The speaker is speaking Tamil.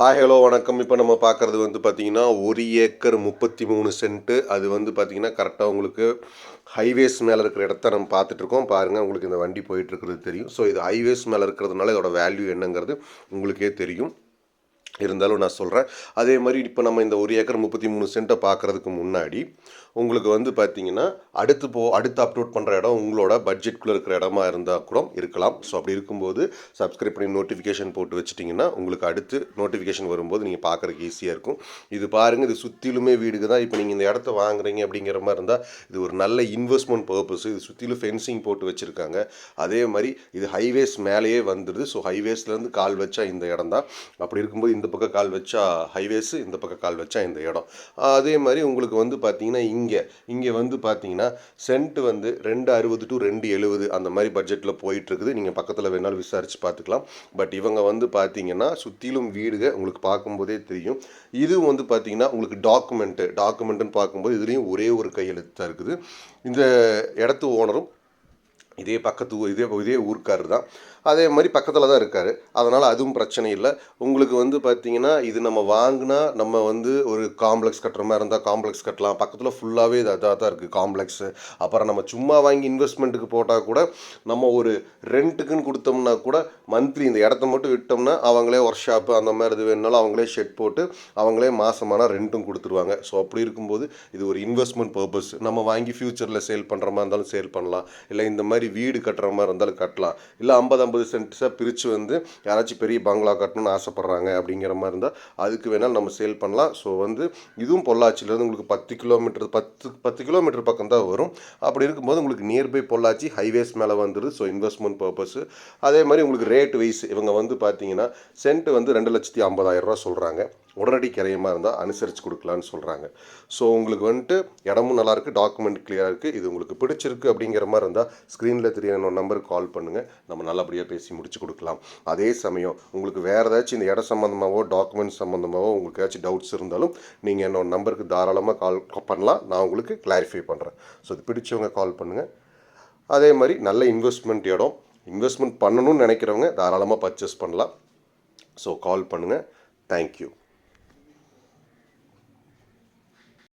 ஹாய் ஹலோ வணக்கம். இப்போ நம்ம பார்க்குறது வந்து பார்த்தீங்கன்னா ஒரு ஏக்கர் முப்பத்தி மூணு சென்ட்டு. அது வந்து பார்த்தீங்கன்னா கரெக்டாக உங்களுக்கு ஹைவேஸ் மேலே இருக்கிற இடத்த நம்ம பார்த்துட்ருக்கோம் பாருங்கள் உங்களுக்கு இந்த வண்டி போயிட்டுருக்கிறது தெரியும். ஸோ இது ஹைவேஸ் மேலே இருக்கிறதுனால இதோட வேல்யூ என்னங்கிறது உங்களுக்கே தெரியும். இருந்தாலும் நான் சொல்கிறேன் அதே மாதிரி இப்போ நம்ம இந்த ஒரு ஏக்கர் முப்பத்தி மூணு சென்ட்டை பார்க்குறதுக்கு முன்னாடி உங்களுக்கு வந்து பார்த்தீங்கன்னா அடுத்து போ அடுத்து அப்லோட் பண்ணுற இடம் உங்களோட பட்ஜெட்குள்ளே இருக்கிற இடமா இருந்தால் கூட இருக்கலாம். ஸோ அப்படி இருக்கும்போது சப்ஸ்கிரைப் பண்ணி நோட்டிஃபிகேஷன் போட்டு வச்சிட்டிங்கன்னா உங்களுக்கு அடுத்து நோட்டிஃபிகேஷன் வரும்போது நீங்கள் பார்க்குறதுக்கு ஈஸியாக இருக்கும். இது பாருங்கள் இது சுற்றிலுமே வீடுக்கு தான். இப்போ நீங்கள் இந்த இடத்த வாங்குறீங்க அப்படிங்கிற மாதிரி இருந்தால் இது ஒரு நல்ல இன்வெஸ்ட்மெண்ட் பர்பஸ் இது சுற்றிலும் ஃபென்சிங் போட்டு வச்சுருக்காங்க. அதே மாதிரி இது ஹைவேஸ் மேலேயே வந்துடுது ஸோ ஹைவேஸ்லேருந்து கால் வச்சா இந்த இடம் தான். அப்படி இருக்கும்போது இந்த பக்கம் கால் வச்சா ஹைவேஸு இந்த பக்கம் கால் வச்சா இந்த இடம். அதே மாதிரி உங்களுக்கு வந்து பார்த்தீங்கன்னா இங்கே இங்கே வந்து பார்த்தீங்கன்னா சென்ட் வந்து ரெண்டு அறுபது டு ரெண்டு எழுபது அந்த மாதிரி பட்ஜெட்டில் போயிட்டுருக்குது. நீங்கள் பக்கத்தில் வேணாலும் விசாரித்து பார்த்துக்கலாம் பட் இவங்க வந்து பார்த்தீங்கன்னா சுற்றிலும் வீடுக உங்களுக்கு பார்க்கும்போதே தெரியும். இதுவும் வந்து பார்த்தீங்கன்னா உங்களுக்கு டாக்குமெண்ட்டு டாக்குமெண்ட்டுன்னு பார்க்கும்போது இதுலேயும் ஒரே ஒரு கையெழுத்து தான் இருக்குது. இந்த இடத்து ஓனரும் இதே பக்கத்து இதே இதே ஊர்க்காரர் தான் அதே மாதிரி பக்கத்தில் தான் இருக்கார். அதனால் அதுவும் பிரச்சனை இல்லை. உங்களுக்கு வந்து பார்த்தீங்கன்னா இது நம்ம வாங்கினா நம்ம வந்து ஒரு காம்ப்ளெக்ஸ் கட்டுற மாதிரி இருந்தால் காம்ப்ளெக்ஸ் கட்டலாம். பக்கத்தில் ஃபுல்லாகவே இது அதாக தான் இருக்குது காம்ப்ளெக்ஸு அப்புறம் நம்ம சும்மா வாங்கி இன்வெஸ்ட்மெண்ட்டுக்கு போட்டால் கூட நம்ம ஒரு ரெண்ட்டுக்குன்னு கொடுத்தோம்னா கூட மந்த்லி இந்த இடத்த மட்டும் விட்டோம்னா அவங்களே ஒர்க் ஷாப்பு அந்த மாதிரி இது வேணுனாலும் அவங்களே ஷெட் போட்டு அவங்களே மாதமான ரெண்ட்டும் கொடுத்துருவாங்க. ஸோ அப்படி இருக்கும்போது இது ஒரு இன்வெஸ்ட்மெண்ட் பர்பஸ் நம்ம வாங்கி ஃப்யூச்சரில் சேல் பண்ணுற மாதிரி இருந்தாலும் சேல் பண்ணலாம். இல்லை இந்த மாதிரி வீடு கட்டுற மாதிரி இருந்தாலும் கட்டலாம். இல்லை ஐம்பது ஐம்பது சென்ட்ஸாக பிரித்து வந்து யாராச்சும் பெரிய பங்களா கட்டணும்னு ஆசைப்பட்றாங்க அப்படிங்கிற மாதிரி இருந்தால் அதுக்கு வேணால் நம்ம சேல் பண்ணலாம். ஸோ வந்து இதுவும் பொள்ளாச்சியிலேருந்து உங்களுக்கு பத்து கிலோமீட்டர் பத்து பத்து கிலோமீட்டர் பக்கம் தான் வரும். அப்படி இருக்கும்போது உங்களுக்கு நியர்பை பொள்ளாச்சி ஹைவேஸ் மேலே வந்துடுது ஸோ இன்வெஸ்ட்மெண்ட் பர்பஸ் அதே மாதிரி உங்களுக்கு ரேட் வைஸ் இவங்க வந்து பார்த்தீங்கன்னா சென்ட் வந்து ரெண்டு லட்சத்தி ஐம்பதாயிரம் ரூபா சொல்கிறாங்க உடனடி கிரையமாக இருந்தால் அனுசரித்து கொடுக்கலான்னு சொல்கிறாங்க ஸோ உங்களுக்கு வந்துட்டு இடமும் நல்லாயிருக்கு டாக்குமெண்ட் கிளியராக இருக்குது இது உங்களுக்கு பிடிச்சிருக்கு அப்படிங்கிற மாதிரி இருந்தால் ஸ்க்ரீனில் தெரிய நம்பருக்கு கால் பண்ணுங்கள் நம்ம நல்லபடியாக பேசி முடிச்சு கொடுக்கலாம். அதே சமயம் உங்களுக்கு வேறு ஏதாச்சும் இந்த இடம் சம்மந்தமாகவோ டாக்குமெண்ட் சம்மந்தமாகவோ உங்களுக்கு ஏதாச்சும் டவுட்ஸ் இருந்தாலும் நீங்கள் என்னோட நம்பருக்கு தாராளமாக கால் பண்ணலாம். நான் உங்களுக்கு கிளாரிஃபை பண்ணுறேன் ஸோ இது பிடிச்சவங்க கால் பண்ணுங்கள் அதே மாதிரி நல்ல இன்வெஸ்ட்மெண்ட் இடம். இன்வெஸ்ட்மெண்ட் பண்ணணும்னு நினைக்கிறவங்க தாராளமாக பர்ச்சேஸ் பண்ணலாம். ஸோ கால் பண்ணுங்கள் தேங்க்யூ